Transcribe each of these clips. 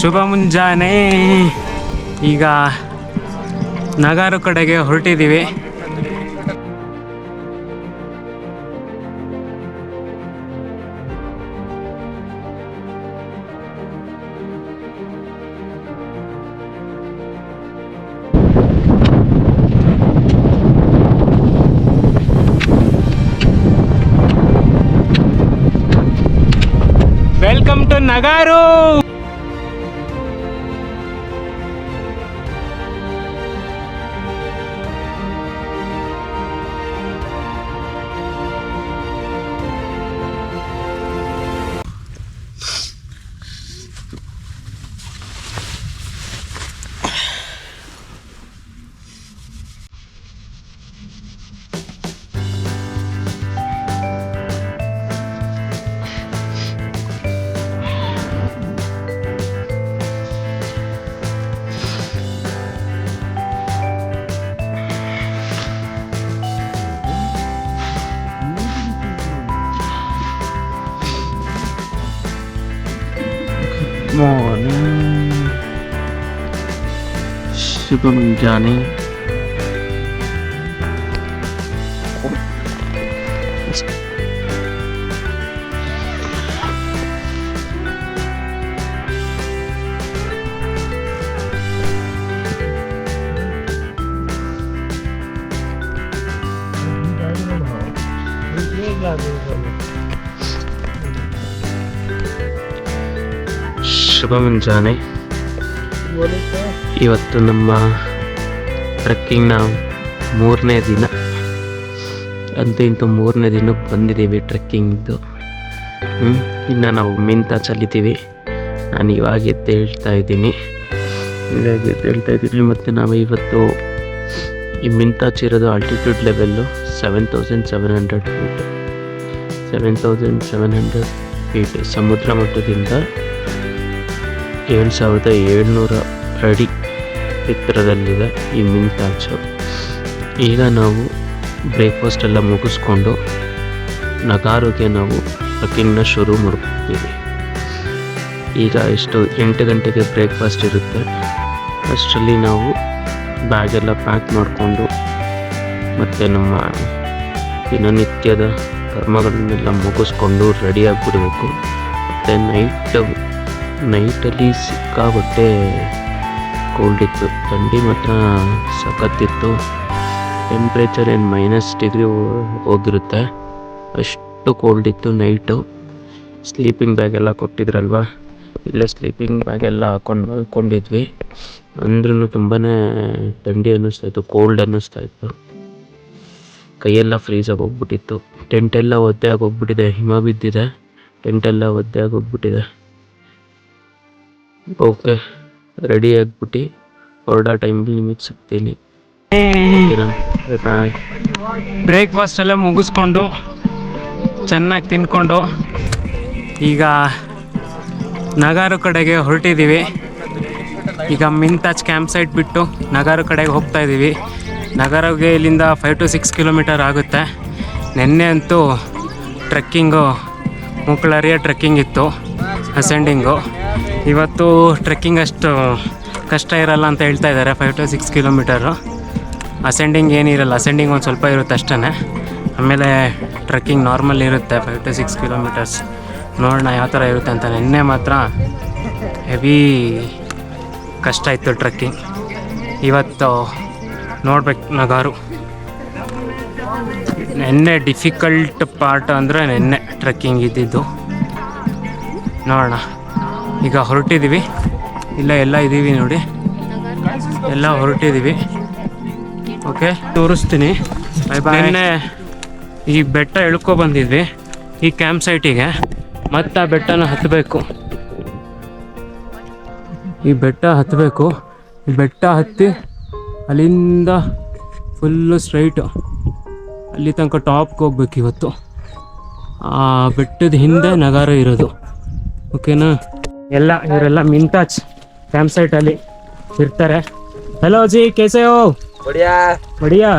ಶುಭ ಮುಂಜಾನೆ ಈಗ ನಗಾರು ಕಡೆಗೆ ಹೊರಟಿದ್ದೀವಿ. ವೆಲ್ಕಮ್ ಟು ನಗಾರು ಮಾರ್ನಿಂಗ್ ಶುಭ ಮುಂಜಾನೆ ಶುಭ ಮುಂಜಾನೆ ಇವತ್ತು ನಮ್ಮ ಟ್ರೆಕ್ಕಿಂಗ್ನ ಮೂರನೇ ದಿನ. ಅಂತೂ ಇಂತೂ ಮೂರನೇ ದಿನ ಬಂದಿದ್ದೀವಿ ಟ್ರೆಕ್ಕಿಂಗ್ದು. ಇನ್ನು ನಾವು ಮಿಂತ ಚಲಿತೀವಿ ನಾನು ಇವಾಗ ಎದ್ದೇಳ್ತಾ ಇದ್ದೀನಿ. ಇವಾಗ ಎದ್ದೇಳ್ತಾ ಇದ್ದೀನಿ ಮತ್ತು ನಾವು ಇವತ್ತು ಈ ಮಿಂತಾಚಿರೋದು altitude level seven thousand seven hundred feet seven thousand seven hundred feet ಸಮುದ್ರ ಮಟ್ಟದಿಂದ ಏಳು ಸಾವಿರದ ಏಳ್ನೂರ ಅಡಿ ಎತ್ತರದಲ್ಲಿದೆ ಈ ಮಿಂತಾಚು ಈಗ ನಾವು ಬ್ರೇಕ್ಫಾಸ್ಟ್ ಎಲ್ಲ ಮುಗಿಸ್ಕೊಂಡು ನಗಾರುಗೆ ನಾವು ಟ್ರಕ್ಕಿಂಗ್ನ ಶುರು ಮಾಡ್ಕೊತೀವಿ. ಈಗ ಎಷ್ಟು ಎಂಟು ಗಂಟೆಗೆ ಬ್ರೇಕ್ಫಾಸ್ಟ್ ಇರುತ್ತೆ. ಅಷ್ಟರಲ್ಲಿ ನಾವು ಬ್ಯಾಗೆಲ್ಲ ಪ್ಯಾಕ್ ಮಾಡಿಕೊಂಡು ಮತ್ತು ನಮ್ಮ ದಿನನಿತ್ಯದ ಕರ್ಮಗಳನ್ನೆಲ್ಲ ಮುಗಿಸ್ಕೊಂಡು ರೆಡಿ ಬಿಡಬೇಕು ಮತ್ತು ನೈಟ್ ನೈಟಲ್ಲಿ ಸಿಕ್ಕಾಗುತ್ತೆ ಕೋಲ್ಡ್ ಇತ್ತು. ಥಂಡಿ ಮಾತ್ರ ಸಖತ್ತಿತ್ತು. ಟೆಂಪ್ರೇಚರ್ ಏನು ಮೈನಸ್ ಡಿಗ್ರಿ ಹೋಗಿರುತ್ತೆ. ಅಷ್ಟು ಕೋಲ್ಡ್ ಇತ್ತು ನೈಟು ಸ್ಲೀಪಿಂಗ್ ಬ್ಯಾಗ್ ಎಲ್ಲ ಕೊಟ್ಟಿದ್ರಲ್ವ? ಇಲ್ಲೇ ಸ್ಲೀಪಿಂಗ್ ಬ್ಯಾಗ್ ಎಲ್ಲ ಹಾಕೊಂಡು ಮಲ್ಕೊಂಡಿದ್ವಿ ಅಂದ್ರೂ ತುಂಬಾ ಥಂಡಿ ಅನ್ನಿಸ್ತಾಯಿತ್ತು ಕೋಲ್ಡ್ ಅನ್ನಿಸ್ತಾಯಿತ್ತು ಕೈಯೆಲ್ಲ ಫ್ರೀಸ್ ಆಗಿ ಹೋಗ್ಬಿಟ್ಟಿತ್ತು. ಟೆಂಟೆಲ್ಲ ಒದ್ದೆ ಆಗಿ ಹೋಗ್ಬಿಟ್ಟಿದೆ, ಹಿಮ ಬಿದ್ದಿದೆ. ಟೆಂಟೆಲ್ಲ ಒದ್ದೆ ಆಗಿ ಹೋಗ್ಬಿಟ್ಟಿದೆ. ಓಕೆ ರೆಡಿ ಆಗ್ಬಿಟ್ಟು. ಹೊರಡೋ ಟೈಮ್ ನಿಮಗೆ ಸಿಗ್ತೀನಿ ಬ್ರೇಕ್ಫಾಸ್ಟ್ ಎಲ್ಲ ಮುಗಿಸ್ಕೊಂಡು, ಚೆನ್ನಾಗಿ ತಿನ್ಕೊಂಡು, ಈಗ ನಗಾರು ಕಡೆಗೆ ಹೊರಟಿದ್ದೀವಿ ಈಗ ಮಿಂತಾಜ್ ಕ್ಯಾಂಪ್ ಸೈಟ್ ಬಿಟ್ಟು ನಗಾರು ಕಡೆಗೆ ಹೋಗ್ತಾ ಇದ್ದೀವಿ ನಗರಗೆ ಇಲ್ಲಿಂದ ಫೈವ್ ಟು ಸಿಕ್ಸ್ ಕಿಲೋಮೀಟರ್ ಆಗುತ್ತೆ. ನಿನ್ನೆ ಅಂತೂ ಟ್ರೆಕ್ಕಿಂಗು ಮುಕ್ಕಳರಿಯ ಟ್ರೆಕ್ಕಿಂಗ್ ಇತ್ತು ಅಸೆಂಡಿಂಗು ಇವತ್ತು ಟ್ರೆಕ್ಕಿಂಗ್ ಅಷ್ಟು ಕಷ್ಟ ಇರಲ್ಲ ಅಂತ ಹೇಳ್ತಾ ಇದ್ದಾರೆ. Five to six kilometre ascending ಏನಿರಲ್ಲ ಅಸೆಂಡಿಂಗ್ ಒಂದು ಸ್ವಲ್ಪ ಇರುತ್ತೆ ಅಷ್ಟೇ ಆಮೇಲೆ ಟ್ರೆಕ್ಕಿಂಗ್ ನಾರ್ಮಲ್ ಇರುತ್ತೆ. ಫೈವ್ ಟು ಸಿಕ್ಸ್ ಕಿಲೋಮೀಟರ್ಸ್ ನೋಡೋಣ ಯಾವ ಥರ ಇರುತ್ತೆ ಅಂತ. ನಿನ್ನೆ ಮಾತ್ರ ಹೆವಿ ಕಷ್ಟ ಇತ್ತು ಟ್ರೆಕ್ಕಿಂಗ್ ಇವತ್ತು ನೋಡ್ಬೇಕು ನಗಾರು. ನಿನ್ನೆ ಡಿಫಿಕಲ್ಟ್ ಪಾರ್ಟ್ ಅಂದರೆ ನಿನ್ನೆ ಟ್ರೆಕ್ಕಿಂಗ್ ಇದ್ದಿದ್ದು. ನೋಡೋಣ. ಈಗ ಹೊರಟಿದ್ದೀವಿ. ಇಲ್ಲ ಎಲ್ಲ ಇದ್ದೀವಿ ನೋಡಿ. ಎಲ್ಲ ಹೊರಟಿದ್ದೀವಿ. ಓಕೆ ತೋರಿಸ್ತೀನಿ. ನಿನ್ನೆ ಈ ಬೆಟ್ಟ ಇಳ್ಕೊ ಬಂದಿದ್ವಿ ಈ ಕ್ಯಾಂಪ್ ಸೈಟಿಗೆ. ಮತ್ತೆ ಆ ಬೆಟ್ಟನ ಹತ್ತಬೇಕು ಈ ಬೆಟ್ಟ ಹತ್ತಬೇಕು ಈ ಬೆಟ್ಟ ಹತ್ತಿ ಅಲ್ಲಿಂದ ಫುಲ್ಲು ಸ್ಟ್ರೈಟು ಅಲ್ಲಿ ತನಕ ಟಾಪ್ಗೆ ಹೋಗ್ಬೇಕು ಇವತ್ತು. ಆ ಬೆಟ್ಟದ ಹಿಂದೆ ನಗಾರ ಇರೋದು. ಓಕೆನಾ ಎಲ್ಲ ಇವರೆಲ್ಲ ಮಿಂತಾಜ್ ಕ್ಯಾಂಪ್ ಸೈಟಲ್ಲಿ ಇರ್ತಾರೆ हेलो जी कैसे हो बढ़िया बढ़िया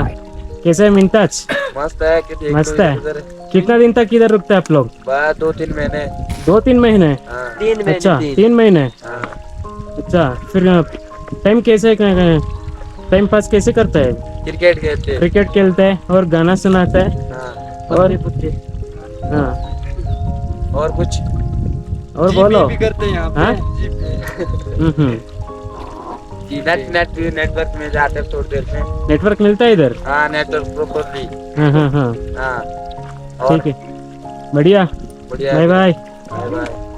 कैसे है मिंताज मस्त है कि देख मस्त लो है इधर कितना दिन तक इधर रुकते हैं आप लोग बस दो तीन महीने दो तीन महीने हाँ तीन अच्छा तीन महीने हाँ अच्छा फिर टाइम कैसे टाइम पास कैसे करता है क्रिकेट खेलते हैं क्रिकेट खेलता है और गाना सुनाता है हाँ और हाँ और कुछ और बोलो। भी करते हैं यहाँ हाँ? पे हम्म हम्म। नेट नेट नेटवर्क में जाते हैं थोड़ी देर में। नेटवर्क मिलता है इधर? हाँ नेटवर्क प्रॉपरली हाँ हाँ हाँ। हाँ ठीक है। बढ़िया। बढ़िया। Bye bye. Bye bye.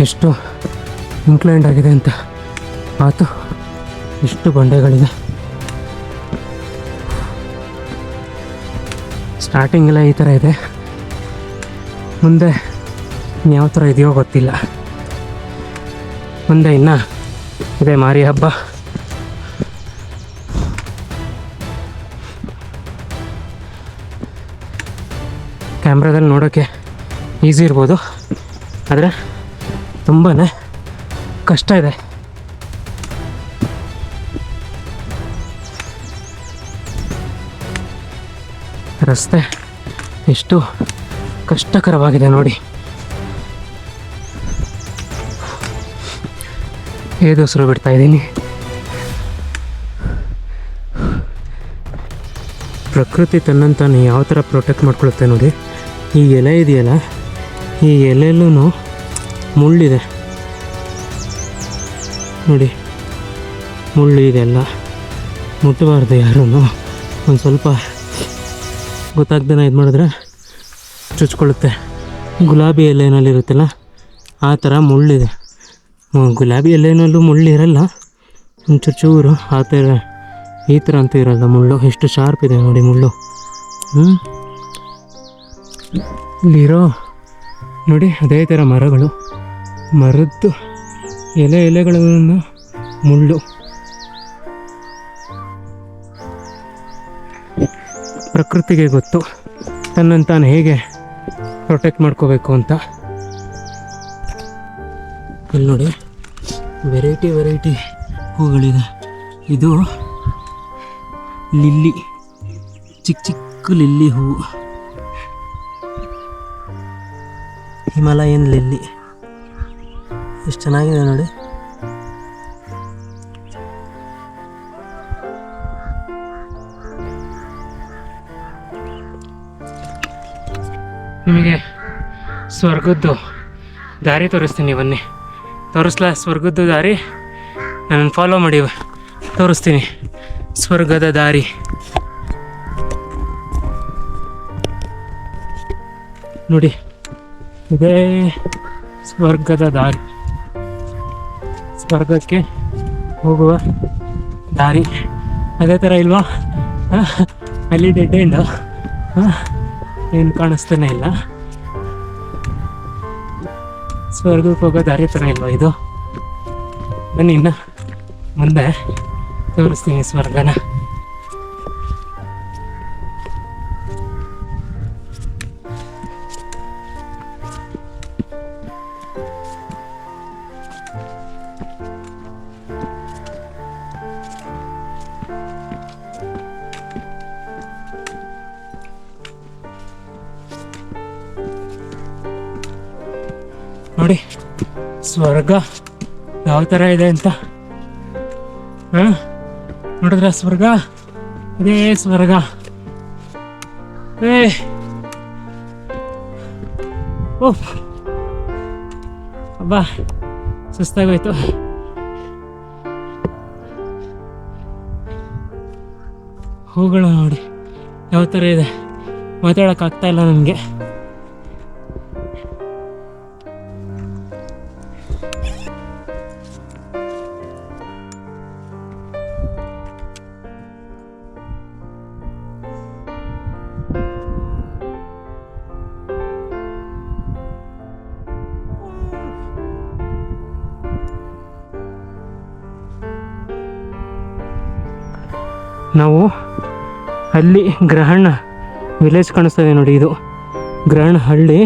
ಎಷ್ಟು ಇನ್ಕ್ಲೈಂಡ್ ಆಗಿದೆ ಅಂತ ಆತು ಎಷ್ಟು ಬಂಡೆಗಳಿದೆ. ಸ್ಟಾರ್ಟಿಂಗ್ ಎಲ್ಲ ಈ ಥರ ಇದೆ. ಮುಂದೆ ಯಾವ ಥರ ಇದೆಯೋ ಗೊತ್ತಿಲ್ಲ. ಮುಂದೆ ಇನ್ನು ಇದೆ ಮಾರಿ ಹಬ್ಬ. ಕ್ಯಾಮ್ರಾದಲ್ಲಿ ನೋಡೋಕ್ಕೆ ಈಸಿ ಇರ್ಬೋದು. ಆದರೆ ತುಂಬಾ ಕಷ್ಟ ಇದೆ. ರಸ್ತೆ ಎಷ್ಟು ಕಷ್ಟಕರವಾಗಿದೆ ನೋಡಿ. ಏದೋಸರು ಬಿಡ್ತಾ ಇದ್ದೀನಿ. ಪ್ರಕೃತಿ ತನ್ನಂತಾನೆ ಯಾವ ಥರ ಪ್ರೊಟೆಕ್ಟ್ ಮಾಡ್ಕೊಳುತ್ತೆ ನೋಡಿ. ಈ ಎಲೆ ಇದೆಯಲ್ಲ, ಈ ಎಲೆಯಲ್ಲೂ ಮುಳ್ಳಿದೆ. ನೋಡಿ, ಮುಳ್ಳು ಇದೆಲ್ಲ ಮುಟ್ಟಬಾರ್ದು ಯಾರೂ ಒಂದು ಸ್ವಲ್ಪ ಗೊತ್ತಾಗ್ದೇ ಇದು ಮಾಡಿದ್ರೆ ಚುಚ್ಕೊಳ್ಳುತ್ತೆ. ಗುಲಾಬಿ ಎಲೆನಲ್ಲಿರುತ್ತಲ್ಲ ಆ ಥರ ಮುಳ್ಳಿದೆ. ಗುಲಾಬಿ ಎಲೆನಲ್ಲೂ ಮುಳ್ಳು ಇರಲ್ಲ. ಒಂಚೂರು ಚೂರು ಆ ಥರ ಈ ಥರ ಅಂತೂ ಇರಲ್ಲ ಮುಳ್ಳು. ಎಷ್ಟು ಶಾರ್ಪ್ ಇದೆ ನೋಡಿ ಮುಳ್ಳು. ಹ್ಞೂ ಇಲ್ಲಿರೋ ನೋಡಿ, ಅದೇ ಥರ ಮರಗಳು. ಮರದ್ದು ಎಲೆ ಎಲೆಗಳನ್ನು ಮುಳ್ಳು. ಪ್ರಕೃತಿಗೆ ಗೊತ್ತು. ತನ್ನನ್ನು ತಾನು ಹೇಗೆ ಪ್ರೊಟೆಕ್ಟ್ ಮಾಡ್ಕೋಬೇಕು ಅಂತ. ಇಲ್ಲಿ ನೋಡಿ ವೆರೈಟಿ ವೆರೈಟಿ ಹೂಗಳಿದೆ. ಇದು ಲಿಲ್ಲಿ, ಚಿಕ್ಕ ಚಿಕ್ಕ ಲಿಲ್ಲಿ ಹೂವು. ಹಿಮಾಲಯನ್ ಲಿಲ್ಲಿ. ಎಷ್ಟು ಚೆನ್ನಾಗಿದೆ ನೋಡಿ. ನಿಮಗೆ ಸ್ವರ್ಗದ್ದು ದಾರಿ ತೋರಿಸ್ತೀನಿ, ಬನ್ನಿ. ತೋರಿಸ್ಲಾ ಸ್ವರ್ಗದ್ದು ದಾರಿ? ನನ್ನನ್ನು ಫಾಲೋ ಮಾಡಿ ತೋರಿಸ್ತೀನಿ. ಸ್ವರ್ಗದ ದಾರಿ. ನೋಡಿ, ಇದೇ ಸ್ವರ್ಗದ ದಾರಿ. ಸ್ವರ್ಗಕ್ಕೆ ಹೋಗುವ ದಾರಿ. ಅದೇ ಥರ ಇಲ್ವಾ? ಅಲ್ಲಿ ಡೆಡ್ ಎಂಡು ಏನು ಕಾಣಿಸ್ತಾನೆ ಇಲ್ಲ. ಸ್ವರ್ಗಕ್ಕೆ ಹೋಗೋ ದಾರಿ ಥರ ಇಲ್ವಾ ಇದು? ಬನ್ನಿ ಇನ್ನು ಮುಂದೆ ತೋರಿಸ್ತೀನಿ ಸ್ವರ್ಗನ. ನೋಡಿ. ಸ್ವರ್ಗ ಯಾವ ಥರ ಇದೆ ಅಂತ. ಹಾ? ನೋಡಿದ್ರ ಸ್ವರ್ಗ? ಅದೇ ಸ್ವರ್ಗ. ಏ. ಓಹ್ ಅಬ್ಬಾ, ಸುಸ್ತಾಗೋಯ್ತು. ಹೂಗಳು ನೋಡಿ. ಯಾವ ಥರ ಇದೆ. ಮಾತಾಡೋಕ್ಕಾಗ್ತಾ ಇಲ್ಲ ನನಗೆ. ನಾವು ಅಲ್ಲಿ ಗ್ರಹಣ ವಿಲೇಜ್ ಕಾಣಿಸ್ತದೆ ನೋಡಿ ಇದು. ಗ್ರಹಣ ಹಳ್ಳಿ.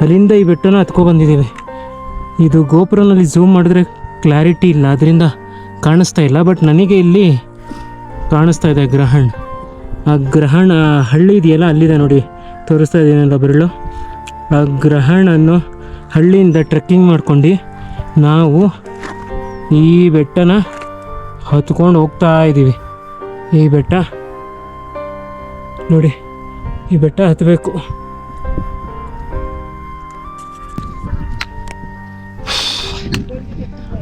ಅಲ್ಲಿಂದ ಈ ಬೆಟ್ಟನ ಹತ್ಕೊ ಬಂದಿದ್ದೀವಿ. ಇದು ಗೋಪುರನಲ್ಲಿ ಝೂಮ್ ಮಾಡಿದ್ರೆ ಕ್ಲಾರಿಟಿ ಇಲ್ಲ. ಅದರಿಂದ ಕಾಣಿಸ್ತಾ ಇಲ್ಲ. ಬಟ್ ನನಗೆ ಇಲ್ಲಿ ಕಾಣಿಸ್ತಾ ಇದೆ ಗ್ರಹಣ. ಆ ಗ್ರಹಣ ಹಳ್ಳಿ ಇದೆಯಲ್ಲ, ಅಲ್ಲಿದೆ ನೋಡಿ. ತೋರಿಸ್ತಾ ಇದ್ದೀನಲ್ಲ ಬೆರಳು. ಆ ಗ್ರಹಣನ್ನು ಹಳ್ಳಿಯಿಂದ ಟ್ರೆಕ್ಕಿಂಗ್ ಮಾಡ್ಕೊಂಡು ನಾವು ಈ ಬೆಟ್ಟನ ಹತ್ಕೊಂಡು ಹೋಗ್ತಾ ಇದ್ದೀವಿ. ಈ ಬೆಟ್ಟ. ನೋಡಿ, ಈ ಬೆಟ್ಟ ಹತ್ತಬೇಕು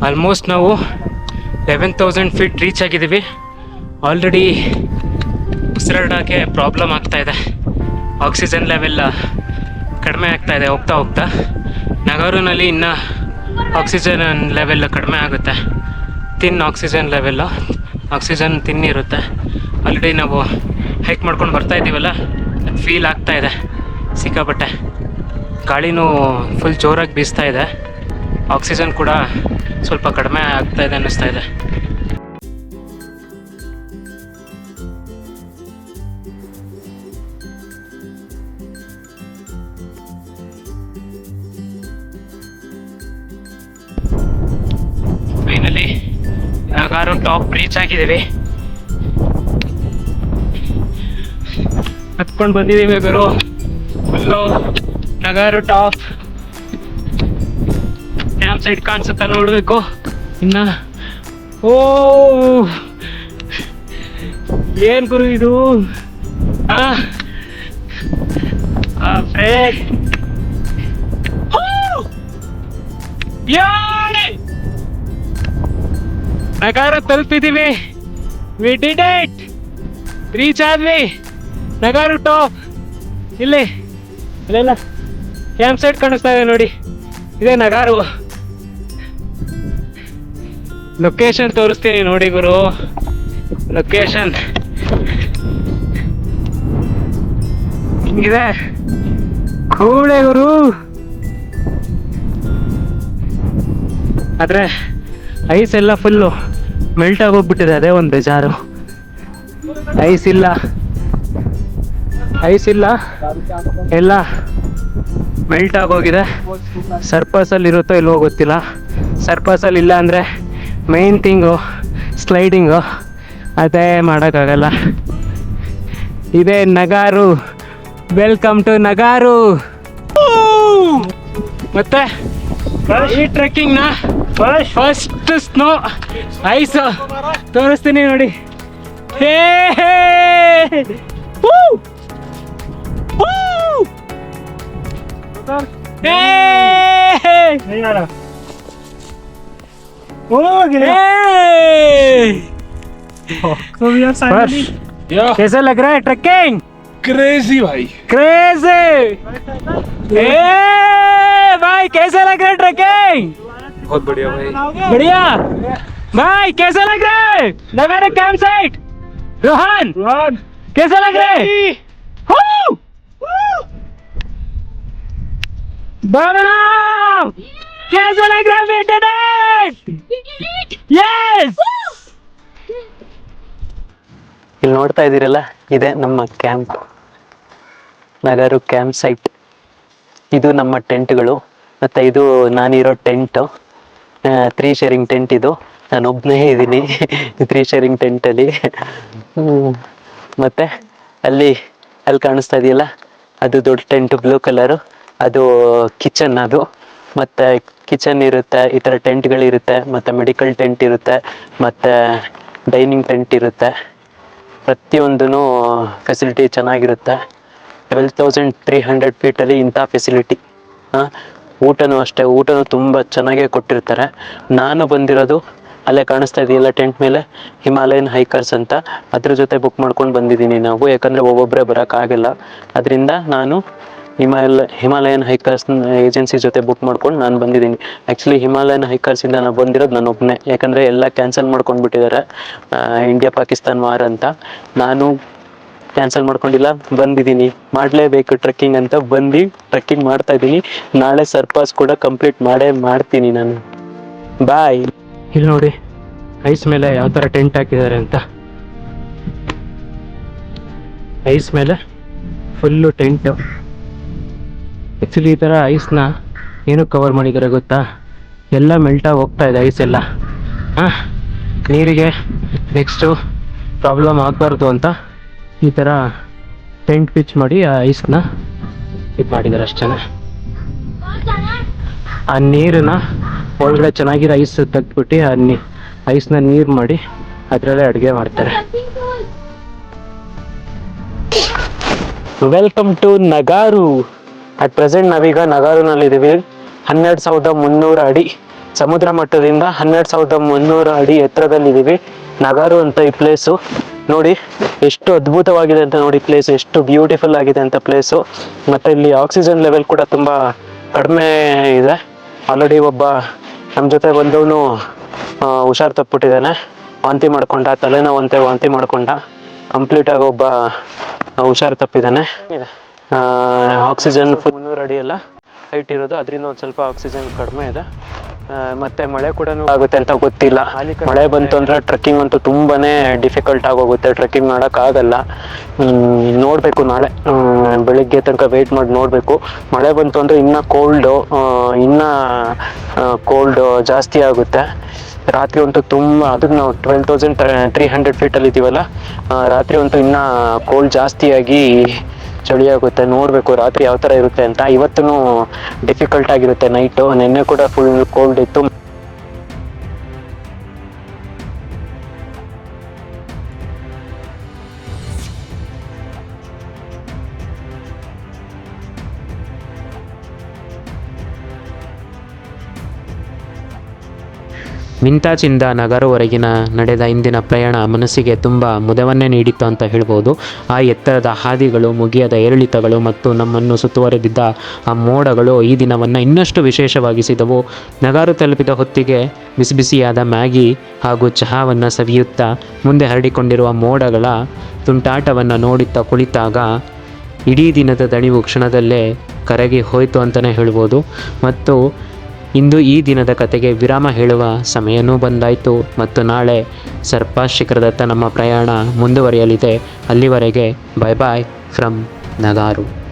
ಆಲ್ಮೋಸ್ಟ್ ನಾವು ಲೆವೆನ್ ತೌಸಂಡ್ ಫೀಟ್ ರೀಚ್ ಆಗಿದ್ದೀವಿ. ಆಲ್ರೆಡಿ ಉಸಿರಾಡೋಕ್ಕೆ ಪ್ರಾಬ್ಲಮ್ ಆಗ್ತಾ ಇದೆ. ಆಕ್ಸಿಜನ್ ಲೆವೆಲ್ ಕಡಿಮೆ ಇದೆ, ಹೋಗ್ತಾ ಹೋಗ್ತಾ. ನಗರನಲ್ಲಿ ಇನ್ನೂ ಆಕ್ಸಿಜನ್ ಲೆವೆಲ್ ಕಡಿಮೆ ಆಗುತ್ತೆ. ತಿನ್ ಆಕ್ಸಿಜನ್ ಲೆವೆಲ್ಲು ಆಕ್ಸಿಜನ್ ತಿನ್ನಿರುತ್ತೆ. ಆಲ್ರೆಡಿ ನಾವು ಹೈಕ್ ಮಾಡ್ಕೊಂಡು ಬರ್ತಾ ಇದ್ದೀವಲ್ಲ ಫೀಲ್ ಆಗ್ತಾ ಇದೆ. ಸಿಕ್ಕಾಪಟ್ಟೆ. ಗಾಳಿನೂ ಫುಲ್ ಜೋರಾಗಿ ಬೀಸ್ತಾ ಇದೆ. ಆಕ್ಸಿಜನ್ ಕೂಡ ಸ್ವಲ್ಪ ಕಡಿಮೆ ಆಗ್ತಾ ಇದೆ ಅನ್ನಿಸ್ತಾ ಇದೆ. ನಾಗಾರು ಟಾಪ್ ರೀಚ್ ಆಗಿದ್ದೀವಿ ಹತ್ಕೊಂಡು ಬಂದಿದ್ದೀವಿ ಗುರು. Full Nagaru top. Dam side ಕಾಣಿಸುತ್ತ ನೋಡಬೇಕು. ಇನ್ನ, ಓ, ಏನ್ ಗುರು ಇದು! ಯಾಡೆ! ನಗಾರ ತಲುಪಿದೀವಿ. ವಿ ಡಿಡ್ ಇಟ್ ರೀಚ್ ಆದ್ವಿ. ನಗಾರು ಟಾಪ್ ಇಲ್ಲಿ. ಇಲ್ಲೆಲ್ಲ ಕ್ಯಾಂಪ್ ಸೈಟ್ ಕಾಣಿಸ್ತಾ ಇದೆ ನೋಡಿ. ಇದೇ ನಗಾರು. ಲೊಕೇಶನ್ ತೋರಿಸ್ತೀನಿ ನೋಡಿ ಗುರು. ಲೊಕೇಶನ್ ಹಿಂಗಿದೆ. ಗುರು. ಆದ್ರೆ ಐಸ್ ಎಲ್ಲ ಫುಲ್ಲು ಮೆಲ್ಟ್ ಆಗೋಗ್ಬಿಟ್ಟಿದೆ, ಅದೇ ಒಂದು ಬೇಜಾರು. ಐಸ್ ಇಲ್ಲ. ಐಸ್ ಇಲ್ಲ. ಎಲ್ಲ ಮೆಲ್ಟ್ ಆಗೋಗಿದೆ. ಸರ್ಪಸಲ್ಲಿ ಇರುತ್ತೋ ಇಲ್ವೋ ಗೊತ್ತಿಲ್ಲ. ಸರ್ಪಸಲ್ಲಿ ಇಲ್ಲ ಅಂದರೆ ಮೈನ್ ಥಿಂಗು ಸ್ಲೈಡಿಂಗು ಅದೇ ಮಾಡೋಕ್ಕಾಗಲ್ಲ. ಇದೇ ನಗಾರು. Welcome to Nagaru. ಮತ್ತೆ ಈ ಟ್ರೆಕ್ಕಿಂಗ್ನ ಫಸ್ಟ್ ಸ್ನೋ ಐಸ್ ತೋರಿಸ್ತೀನಿ ನೋಡಿ ಹೇ ಹೇ Woo! Woo! Hey! Hey! बस, कैसा लग रहा है ट्रैकिंग क्रेजी भाई क्रेजी भाई कैसा लग रहा है ट्रैकिंग बहुत बढ़िया भाई बढ़िया भाई कैसा लग रहा है नगारा कैंप साइट रोहन रोहन कैसा लग रहा है हू! बलराम कैसा लग रहा है इंटरनेट यस ಇಲ್ಲಿ ನೋಡ್ತಾ ಇದ್ದೀರಲ್ಲ ಇದೆ ನಮ್ಮ ಕ್ಯಾಂಪ್ ನಗರು ಕ್ಯಾಂಪ್ ಸೈಟ್ ಇದು ನಮ್ಮ ಟೆಂಟ್ಗಳು ಮತ್ತು ಇದು ನಾನಿರೋ ಟೆಂಟು ತ್ರೀ ಶೇರಿಂಗ್ ಟೆಂಟ್ ಇದು. ನಾನು ಒಬ್ಬನೇ ಇದ್ದೀನಿ ತ್ರೀ ಶೇರಿಂಗ್ ಟೆಂಟಲ್ಲಿ ಮತ್ತು ಅಲ್ಲಿ ಅಲ್ಲಿ ಕಾಣಿಸ್ತಾ ಇದೆಯಲ್ಲ? ಅದು ದೊಡ್ಡ ಟೆಂಟ್ ಬ್ಲೂ ಕಲರು ಅದು ಕಿಚನ್ ಅದು. ಮತ್ತು ಕಿಚನ್ ಇರುತ್ತೆ ಈ ಥರ ಟೆಂಟ್ಗಳಿರುತ್ತೆ ಮತ್ತು ಮೆಡಿಕಲ್ ಟೆಂಟ್ ಇರುತ್ತೆ, ಮತ್ತು ಡೈನಿಂಗ್ ಟೆಂಟ್ ಇರುತ್ತೆ. ಪ್ರತಿಯೊಂದೂ ಫೆಸಿಲಿಟಿ ಚೆನ್ನಾಗಿರುತ್ತೆ. ಟ್ವೆಲ್ ತೌಸಂಡ್ ತ್ರೀ ಹಂಡ್ರೆಡ್ ಫೀಟಲ್ಲಿ ಇಂಥ ಫೆಸಿಲಿಟಿ ಊಟನೂ ಅಷ್ಟೇ, ಊಟನೂ ತುಂಬ ಚೆನ್ನಾಗೇ ಕೊಟ್ಟಿರ್ತಾರೆ. ನಾನು ಬಂದಿರೋದು ಅಲ್ಲೇ ಕಾಣಿಸ್ತಾ ಇದೆಯಲ್ಲ ಟೆಂಟ್ ಮೇಲೆ, ಹಿಮಾಲಯನ್ ಹೈಕರ್ಸ್ ಅಂತ. ಅದ್ರ ಜೊತೆ ಬುಕ್ ಮಾಡ್ಕೊಂಡು ಬಂದಿದ್ದೀನಿ ನಾವು, ಯಾಕಂದರೆ ಒಬ್ಬೊಬ್ಬರೇ ಬರೋಕ್ಕಾಗಲ್ಲ ಅದರಿಂದ ನಾನು ಹಿಮಾಲಯ ಹಿಮಾಲಯನ್ ಹೈಕರ್ಸ್ ಏಜೆನ್ಸಿ ಜೊತೆ ಬುಕ್ ಮಾಡ್ಕೊಂಡು ನಾನು ಬಂದಿದ್ದೀನಿ. ಆ್ಯಕ್ಚುಲಿ ಹಿಮಾಲಯನ್ ಹೈಕರ್ಸಿಂದ ನಾನು ಬಂದಿರೋದು ನಾನು ಒಬ್ಬನೇ ಯಾಕಂದರೆ ಎಲ್ಲ ಕ್ಯಾನ್ಸಲ್ ಮಾಡ್ಕೊಂಡು ಬಿಟ್ಟಿದ್ದಾರೆ ಇಂಡಿಯಾ ಪಾಕಿಸ್ತಾನ್ ವಾರ್ ಅಂತ. ನಾನು ಕ್ಯಾನ್ಸಲ್ ಮಾಡ್ಕೊಂಡಿಲ್ಲ, ಬಂದಿದ್ದೀನಿ. ಮಾಡಲೇಬೇಕು ಟ್ರೆಕ್ಕಿಂಗ್ ಅಂತ ಬಂದು ಟ್ರೆಕ್ಕಿಂಗ್ ಮಾಡ್ತಾ ಇದ್ದೀನಿ. ನಾಳೆ ಸರ್ಪಾಸ್ ಕೂಡ ಕಂಪ್ಲೀಟ್ ಮಾಡೇ ಮಾಡ್ತೀನಿ ನಾನು. ಬಾಯ್ ಇಲ್ಲಿ ನೋಡಿ, ಐಸ್ ಮೇಲೆ ಯಾವ ಥರ ಟೆಂಟ್ ಹಾಕಿದ್ದಾರೆ ಅಂತ. ಐಸ್ ಮೇಲೆ ಫುಲ್ಲು ಟೆಂಟು ಆ್ಯಕ್ಚುಲಿ ಈ ಥರ ಐಸ್ನ ಏನು ಕವರ್ ಮಾಡಿದ್ದಾರೆ ಗೊತ್ತಾ? ಎಲ್ಲ ಮೆಲ್ಟಾಗಿ ಹೋಗ್ತಾ ಇದೆ ಐಸ್ ಎಲ್ಲ. ಹಾಂ? ನೀರಿಗೆ ನೆಕ್ಸ್ಟು ಪ್ರಾಬ್ಲಮ್ ಆಗಬಾರ್ದು ಅಂತ ಈ ಥರ ಟೆಂಟ್ ಪಿಚ್ ಮಾಡಿ ಆ ಐಸ್ನ ಇದು ಮಾಡಿದ್ದಾರೆ ಅಷ್ಟೇ ಆ ನೀರನ್ನ ಒಳಗಡೆ ಚೆನ್ನಾಗಿರೋ ಐಸ್ ತೆಗ್ದ್ಬಿಟ್ಟು ಆ ನೀ ಐಸ್ನ ನೀರು ಮಾಡಿ ಅದರಲ್ಲೇ ಅಡುಗೆ ಮಾಡ್ತಾರೆ. Welcome to Nagaru at present ನಾವೀಗ ನಗಾರುನಲ್ಲಿದ್ದೀವಿ. ಹನ್ನೆರಡು ಸಾವಿರದ ಮುನ್ನೂರು ಅಡಿ, ಸಮುದ್ರ ಮಟ್ಟದಿಂದ ಹನ್ನೆರಡು ಸಾವಿರದ ಮುನ್ನೂರು ಅಡಿ ಎತ್ತರದಲ್ಲಿದ್ದೀವಿ. ನಗಾರು ಅಂತ ಈ ಪ್ಲೇಸು ನೋಡಿ, ಎಷ್ಟು ಅದ್ಭುತವಾಗಿದೆ ಅಂತ ನೋಡಿ ಪ್ಲೇಸ್ ಎಷ್ಟು ಬ್ಯೂಟಿಫುಲ್ ಆಗಿದೆ ಅಂತ ಪ್ಲೇಸು ಮತ್ತು ಇಲ್ಲಿ ಆಕ್ಸಿಜನ್ ಲೆವೆಲ್ ಕೂಡ ತುಂಬ ಕಡಿಮೆ ಇದೆ. ಆಲ್ರೆಡಿ ಒಬ್ಬ ನಮ್ಮ ಜೊತೆ ಬಂದವನು ಹುಷಾರು ತಪ್ಪಿಬಿಟ್ಟಿದ್ದಾನೆ ವಾಂತಿ ಮಾಡ್ಕೊಂಡ, ತಲೆನೋವಂತೆ ವಾಂತಿ ಮಾಡ್ಕೊಂಡ. ಕಂಪ್ಲೀಟಾಗಿ ಒಬ್ಬ ಹುಷಾರು ತಪ್ಪಿದ್ದಾನೆ. ಆಕ್ಸಿಜನ್ ಫುಲ್ ಅಡಿ ಎಲ್ಲ ಹೈಟ್ ಇರೋದು. ಅದರಿಂದ ಒಂದು ಸ್ವಲ್ಪ ಆಕ್ಸಿಜನ್ ಕಡಿಮೆ ಇದೆ. ಮತ್ತೆ ಮಳೆ ಕೂಡ ಆಗುತ್ತೆ ಅಂತ ಗೊತ್ತಿಲ್ಲ. ಮಳೆ ಬಂತು ಅಂದ್ರೆ ಟ್ರೆಕ್ಕಿಂಗ್ ಅಂತೂ ತುಂಬಾನೇ ಡಿಫಿಕಲ್ಟ್ ಆಗೋಗುತ್ತೆ. ಟ್ರೆಕ್ಕಿಂಗ್ ಆಗಲ್ಲ. ನೋಡಬೇಕು ನಾಳೆ. ಬೆಳಿಗ್ಗೆ ತನಕ ವೆಯ್ಟ್ ಮಾಡಿ ನೋಡಬೇಕು. ಮಳೆ ಬಂತು ಅಂದ್ರೆ ಇನ್ನ ಕೋಲ್ಡು ಇನ್ನ ಕೋಲ್ಡ್ ಜಾಸ್ತಿ ಆಗುತ್ತೆ. ರಾತ್ರಿ ಅಂತೂ ತುಂಬ ಅದಕ್ಕೆ ನಾವು ಟ್ವೆಲ್ ತೌಸಂಡ್ ತ್ರೀ ಹಂಡ್ರೆಡ್ ಫೀಟಲ್ಲಿ ಇದ್ದೀವಲ್ಲ ರಾತ್ರಿ ಅಂತೂ ಇನ್ನ ಕೋಲ್ಡ್ ಜಾಸ್ತಿಯಾಗಿ ಚಳಿ ಆಗುತ್ತೆ ನೋಡಬೇಕು ರಾತ್ರಿ ಯಾವ ತರ ಇರುತ್ತೆ ಅಂತ. ಇವತ್ತೂ ಡಿಫಿಕಲ್ಟ್ ಆಗಿರುತ್ತೆ ನೈಟು ನಿನ್ನೆ ಕೂಡ ಫುಲ್ ಕೋಲ್ಡ್ ಇತ್ತು. ಮಿಂತಾಚಿಂದ ನಗರವರೆಗಿನ ನಡೆದ ಇಂದಿನ ಪ್ರಯಾಣ ಮನಸ್ಸಿಗೆ ತುಂಬ ಮುದವನ್ನೇ ನೀಡಿತ್ತು ಅಂತ ಹೇಳ್ಬೋದು. ಆ ಎತ್ತರದ ಹಾದಿಗಳು, ಮುಗಿಯದ ಏರಿಳಿತಗಳು ಮತ್ತು ನಮ್ಮನ್ನು ಸುತ್ತುವರೆದಿದ್ದ ಆ ಮೋಡಗಳು ಈ ದಿನವನ್ನು ಇನ್ನಷ್ಟು ವಿಶೇಷವಾಗಿಸಿದವು. ನಗರ ತಲುಪಿದ ಹೊತ್ತಿಗೆ ಬಿಸಿ ಬಿಸಿಯಾದ ಮ್ಯಾಗಿ ಹಾಗೂ ಚಹಾವನ್ನು ಸವಿಯುತ್ತಾ ಮುಂದೆ ಹರಡಿಕೊಂಡಿರುವ ಮೋಡಗಳ ತುಂಟಾಟವನ್ನು ನೋಡುತ್ತಾ ಕುಳಿತಾಗ ಇಡೀ ದಿನದ ದಣಿವು ಕ್ಷಣದಲ್ಲೇ ಕರಗಿ ಹೋಯಿತು ಅಂತಲೇ ಹೇಳ್ಬೋದು. ಮತ್ತು ಇಂದು ಈ ದಿನದ ಕತೆಗೆ ವಿರಾಮ ಹೇಳುವ ಸಮಯನೂ ಬಂದಾಯಿತು ಮತ್ತು ನಾಳೆ ಸರ್ಪ ಶಿಖರದತ್ತ ನಮ್ಮ ಪ್ರಯಾಣ ಮುಂದುವರಿಯಲಿದೆ. ಅಲ್ಲಿವರೆಗೆ ಬಾಯ್ ಬಾಯ್ ಫ್ರಮ್ ನಗಾರು